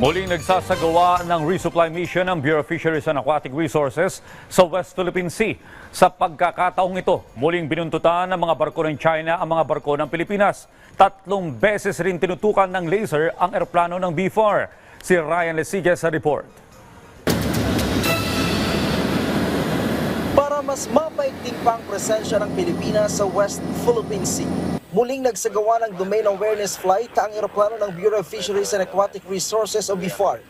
Muling nagsasagawa ng resupply mission ng Bureau of Fisheries and Aquatic Resources sa West Philippine Sea. Sa pagkakataong ito, muling binuntutan ng mga barko ng China ang mga barko ng Pilipinas. Tatlong beses rin tinutukan ng laser ang eroplano ng B-4. Si Ryan Lesigas sa report. para mas mapaigting pa ang presensya ng Pilipinas sa West Philippine Sea. Muling nagsagawa ng Domain Awareness Flight ang eroplano ng Bureau of Fisheries and Aquatic Resources o BFAR.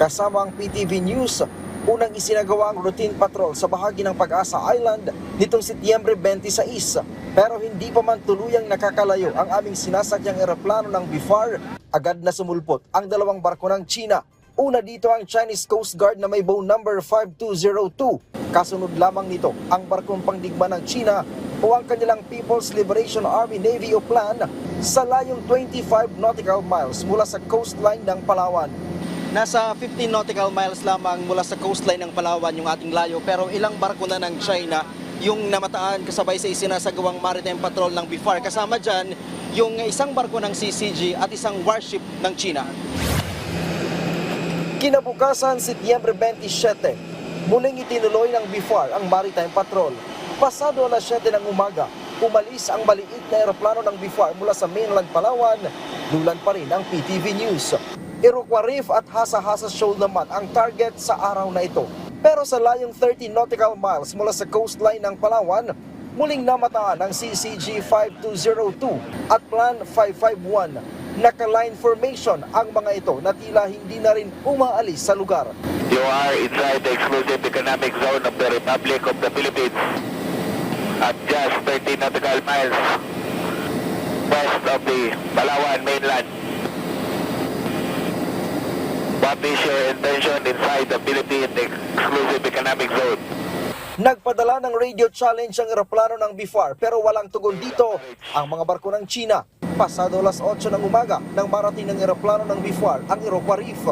Kasama ang PTV News, unang isinagawa ang routine patrol sa bahagi ng Pag-asa Island nitong Setyembre 26. Pero hindi pa man tuluyang nakakalayo ang aming sinasakyang eroplano ng BFAR, agad na sumulpot ang dalawang barko ng China Una dito ang Chinese Coast Guard na may bow number 5202. Kasunod lamang nito ang barkong pangdigma ng China o ang kanilang People's Liberation Army Navy o PLAN sa layong 25 nautical miles mula sa coastline ng Palawan. Nasa 15 nautical miles lamang mula sa coastline ng Palawan yung ating layo pero ilang barko na ng China yung namataan kasabay sa isinasagawang maritime patrol ng BIFAR. Kasama dyan yung isang barko ng CCG at isang warship ng China. Kinabukasan, Setyembre 27, muling itinuloy ng BIFAR ang maritime patrol. Pasado alas 7 ng umaga, umalis ang maliit na eroplano ng BIFAR mula sa mainland Palawan, dulan pa rin ang PTV News. Iroquois at Hasa-Hasa Shoal naman ang target sa araw na ito. Pero sa layong 30 nautical miles mula sa coastline ng Palawan, muling namataan ang CCG 5202 at Plan 551 naka-line formation ang mga ito na tila hindi na rin umaalis sa lugar. You are inside the exclusive economic zone of the Republic of the Philippines at just 30 nautical miles west of the Palawan mainland. What is your intention inside the Philippine exclusive economic zone? Nagpadala ng radio challenge ang eroplano ng BIFAR pero walang tugon dito ang mga barko ng China. Pasado alas 8 ng umaga nang marating ng eroplano ng BIFAR ang Iroquois Reef.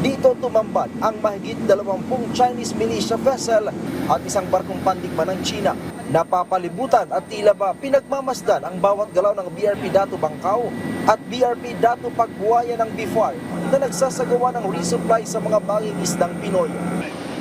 Dito tumambad ang mahigit 20 Chinese militia vessel at isang barkong pandigma ng China. Napapalibutan at tila ba pinagmamasdan ang bawat galaw ng BRP Dato Bangkaw at BRP Dato Pagbuaya ng BIFAR na nagsasagawa ng resupply sa mga banging isdang Pinoy.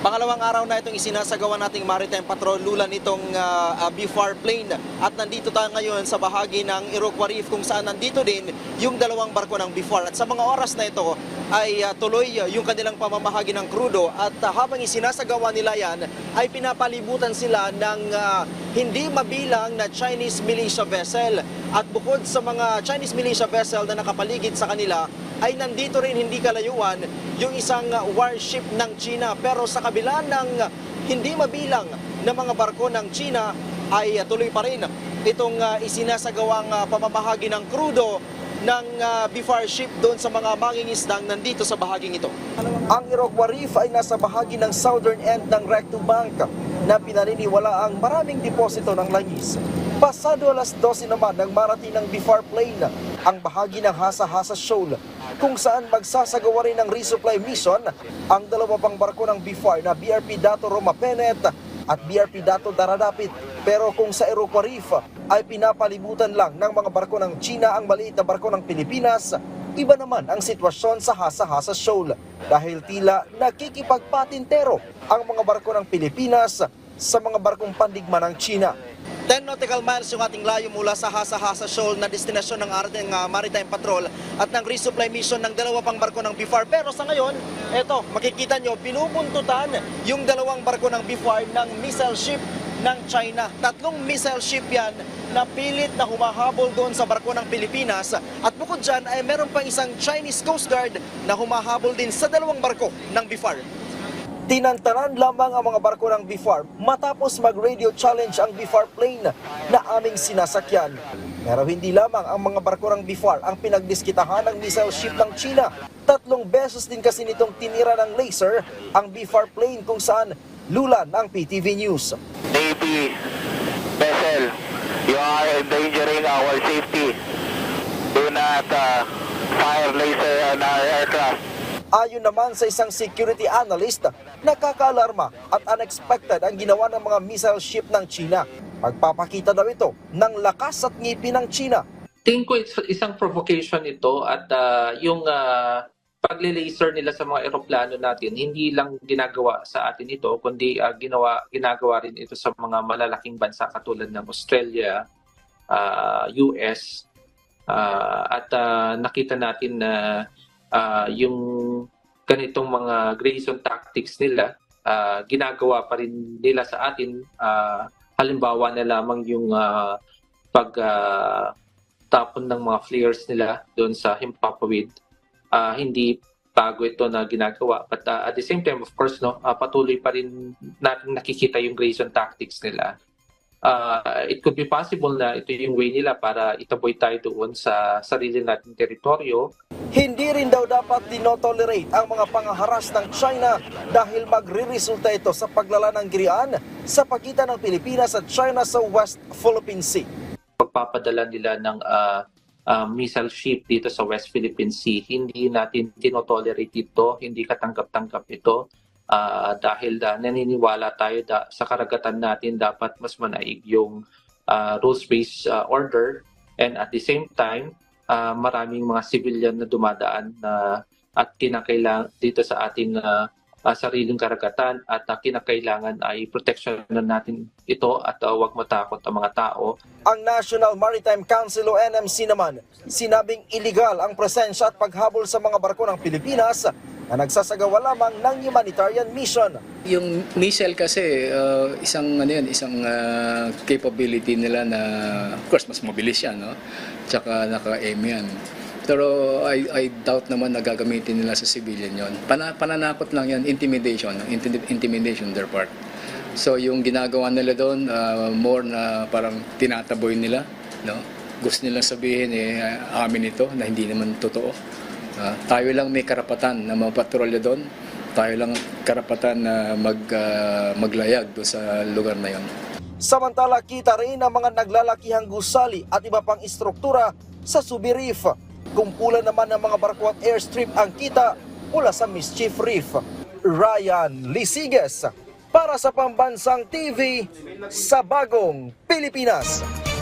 Pangalawang araw na itong isinasagawa nating maritime patrol lulan itong uh, BFAR plane at nandito tayo ngayon sa bahagi ng Iroquois Reef kung saan nandito din yung dalawang barko ng BFAR at sa mga oras na ito ay uh, tuloy uh, yung kanilang pamamahagi ng krudo at uh, habang isinasagawa nila yan ay pinapalibutan sila ng uh, hindi mabilang na Chinese militia vessel at bukod sa mga Chinese militia vessel na nakapaligid sa kanila ay nandito rin hindi kalayuan yung isang warship ng China. Pero sa kabila ng hindi mabilang na mga barko ng China ay uh, tuloy pa rin itong uh, isinasagawang uh, pamamahagi ng krudo ng uh, BFAR ship doon sa mga mangingisdang nandito sa bahaging ito. Ang Iroquois Reef ay nasa bahagi ng southern end ng Recto Bank na pinaniniwala ang maraming deposito ng langis. Pasado alas 12 naman ng marating ng BFAR plane ang bahagi ng Hasa-Hasa Shoal kung saan magsasagawa rin ng resupply mission ang dalawa pang barko ng BFAR na BRP Dato Roma Penet at BRP Dato Daradapit. Pero kung sa Iroquois Reef ay pinapalibutan lang ng mga barko ng China ang maliit na barko ng Pilipinas, iba naman ang sitwasyon sa Hasa-Hasa Shoal dahil tila nakikipagpatintero ang mga barko ng Pilipinas sa mga barkong pandigma ng China. 10 nautical miles yung ating layo mula sa Hasa-Hasa Shoal na destinasyon ng ating uh, maritime patrol at ng resupply mission ng dalawa pang barko ng BFAR. Pero sa ngayon, eto, makikita nyo, pinubuntutan yung dalawang barko ng BFAR ng missile ship ng China. Tatlong missile ship yan na pilit na humahabol doon sa barko ng Pilipinas. At bukod dyan ay meron pang isang Chinese Coast Guard na humahabol din sa dalawang barko ng BFAR. Tinantanan lamang ang mga barko ng BFAR matapos mag-radio challenge ang BFAR plane na aming sinasakyan. Pero hindi lamang ang mga barko ng BFAR ang pinagdiskitahan ng missile ship ng China. Tatlong beses din kasi nitong tinira ng laser ang BFAR plane kung saan lulan ang PTV News. Navy vessel, you are endangering our safety. Do not uh, fire laser on our aircraft. Ayon naman sa isang security analyst, nakakaalarma at unexpected ang ginawa ng mga missile ship ng China. Magpapakita daw ito ng lakas at ngipin ng China. tingin ko is- isang provocation ito at ah, yung ah, pagle-laser nila sa mga eroplano natin, hindi lang ginagawa sa atin ito, kundi ah, ginawa, ginagawa rin ito sa mga malalaking bansa katulad ng Australia, ah, US, ah, at ah, nakita natin na ah, yung ganitong mga Grayson tactics nila, ah, ginagawa pa rin nila sa atin. Ah, halimbawa na lamang yung ah, pag ah, tapon ng mga flares nila doon sa Himpapawid ah, hindi bago ito na ginagawa. But ah, at the same time, of course, no, ah, patuloy pa rin natin nakikita yung Grayson tactics nila. Ah, it could be possible na ito yung way nila para itaboy tayo doon sa sarili nating teritoryo. Hindi rin daw dapat dinotolerate ang mga pangaharas ng China dahil magriresulta ito sa paglala ng girian sa pagitan ng Pilipinas at China sa West Philippine Sea. Pagpapadala nila ng ah, ah, missile ship dito sa West Philippine Sea, hindi natin tinotolerate ito, hindi katanggap-tanggap ito. Ah, dahil da, naniniwala tayo da, sa karagatan natin dapat mas manaig yung ah, rules-based ah, order and at the same time ah, maraming mga civilian na dumadaan na at kinakailangan dito sa ating ah, ah, sariling karagatan at ah, kinakailangan ay protection natin ito at ah, huwag matakot ang mga tao. Ang National Maritime Council o NMC naman, sinabing illegal ang presensya at paghabol sa mga barko ng Pilipinas na nagsasagawa lamang ng humanitarian mission. Yung missile kasi uh, isang ano yan, isang uh, capability nila na of course mas mabilis yan, no? Tsaka naka-aim yan. Pero I, I doubt naman na gagamitin nila sa civilian yon. Pana, pananakot lang yan, intimidation, intimidation their part. So yung ginagawa nila doon, uh, more na parang tinataboy nila, no? Gusto nilang sabihin eh amin ito na hindi naman totoo. Ah, tayo lang may karapatan na mapatrolya doon. Tayo lang karapatan na mag, ah, maglayag doon sa lugar na yon. Samantala, kita rin ang mga naglalakihang gusali at iba pang istruktura sa Subi Reef. Kumpulan naman ng mga barko at airstrip ang kita mula sa Mischief Reef. Ryan Lisiges para sa Pambansang TV sa Bagong Pilipinas.